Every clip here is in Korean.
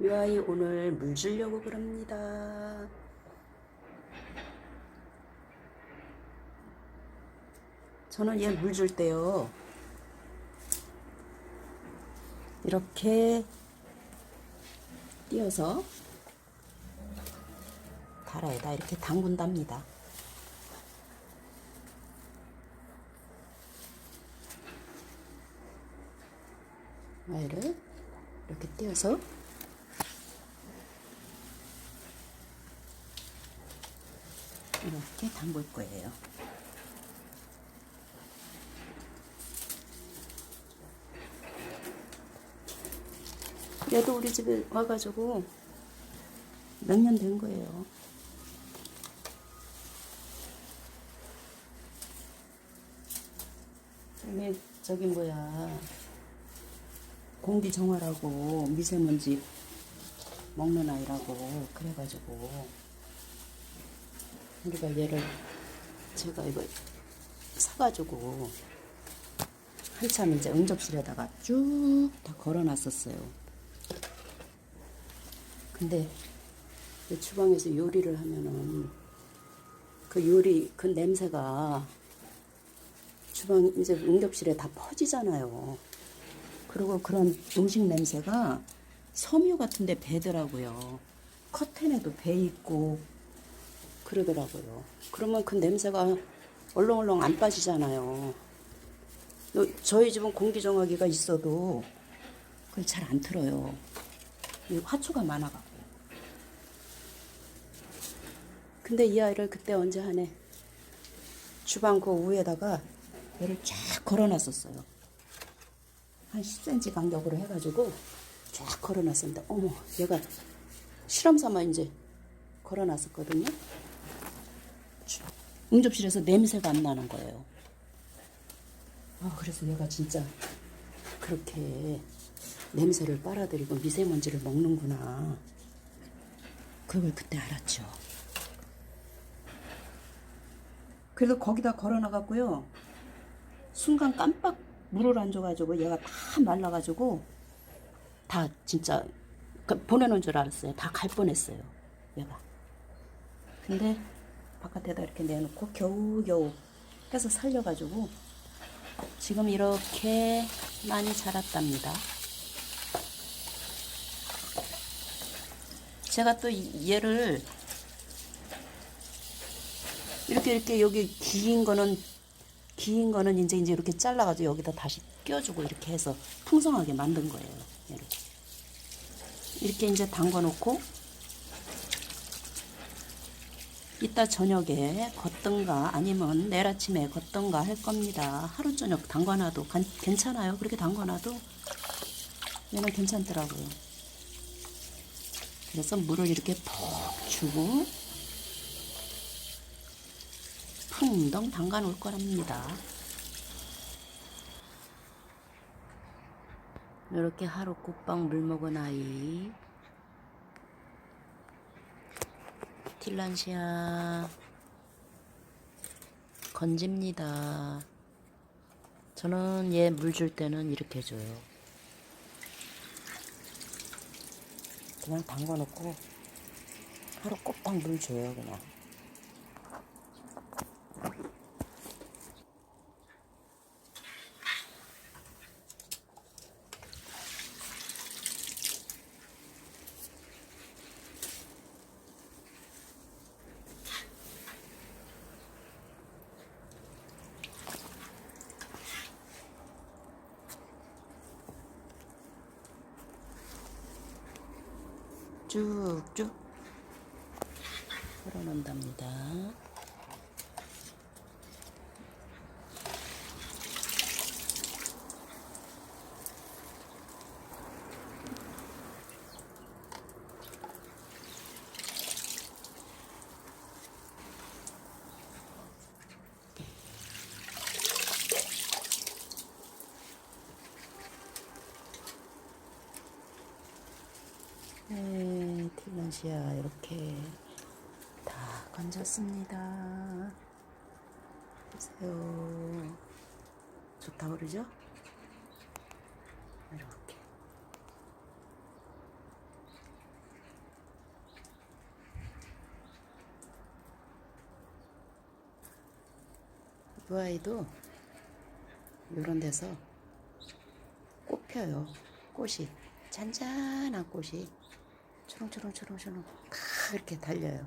이 아이 오늘 물 주려고 그럽니다. 저는 얘 물 줄 때요. 이렇게 띄어서 다라에다 이렇게 담근답니다. 아이를 이렇게 띄어서 이렇게 담글 거예요. 얘도 우리 집에 와가지고 몇 년 된 거예요. 그다음에 저기 뭐야 공기 정화라고 미세먼지 먹는 아이라고 그래가지고 우리가 얘를 제가 이거 사가지고 한참 이제 응접실에다가 쭉 다 걸어놨었어요. 근데 이 주방에서 요리를 하면은 그 요리 그 냄새가 주방 이제 응접실에 다 퍼지잖아요. 그리고 그런 음식 냄새가 섬유 같은데 배더라고요. 커튼에도 배 있고 그러더라고요. 그러면 그 냄새가 얼렁얼렁 안 빠지잖아요. 요- 저희 집은 공기정화기가 있어도 그걸 잘 안 틀어요. 이 화초가 많아갖고. 근데 이 아이를 그때 언제 하네. 주방 그 위에다가 얘를 쫙 걸어놨었어요. 한 10cm 간격으로 해가지고 쫙 걸어놨었는데, 어머, 얘가 실험 삼아 이제 걸어놨었거든요. 주- 응접실에서 냄새가 안 나는 거예요. 아, 그래서 얘가 진짜 그렇게 냄새를 빨아들이고 미세먼지를 먹는구나. 그걸 그때 알았죠. 그래서 거기다 걸어놔갖고요. 순간 깜빡 물을 안 줘가지고 얘가 다 말라가지고 다 진짜 그 보내놓은 줄 알았어요. 다 갈 뻔했어요. 얘가. 근데 바깥에다 이렇게 내놓고 겨우겨우 해서 살려가지고 지금 이렇게 많이 자랐답니다. 제가 또 이- 얘를 이렇게 이렇게 여기 긴 거는 긴 거는 이제 이제 이렇게 잘라가지고 여기다 다시 껴주고 이렇게 해서 풍성하게 만든 거예요. 얘를. 이렇게 이제 담궈 놓고 이따 저녁에 걷든가 아니면 내일 아침에 걷든가 할 겁니다. 하루 저녁 담궈놔도 간- 괜찮아요. 그렇게 담궈놔도 얘는 괜찮더라고요. 그래서 물을 이렇게 푹 주고 풍덩 담가 놓을 거랍니다. 이렇게 하루 꽃빵 물 먹은 아이 틸란시아 건집니다. 저는 얘 물 줄 때는 이렇게 줘요. 그냥 담가 놓고 하루 꽃빵 물 줘요, 그냥. 쭉쭉 풀어놓는답니다. 네, 전시야 이렇게 다 건졌습니다. 보세요. 좋다 그러죠? 이렇게. 이 아이도 이런 데서 꽃 펴요. 꽃이. 잔잔한 꽃이 초롱초롱초롱초롱 다 이렇게 달려요.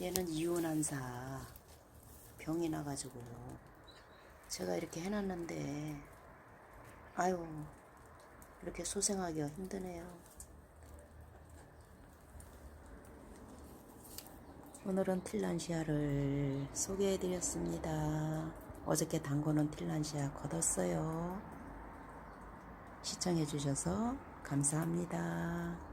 얘는 이온한사 병이 나가지고 제가 이렇게 해놨는데 아유 이렇게 소생하기가 힘드네요. 오늘은 틸란시아를 소개해드렸습니다. 어저께 담궈놓은 틸란시아 걷었어요. 시청해주셔서 감사합니다.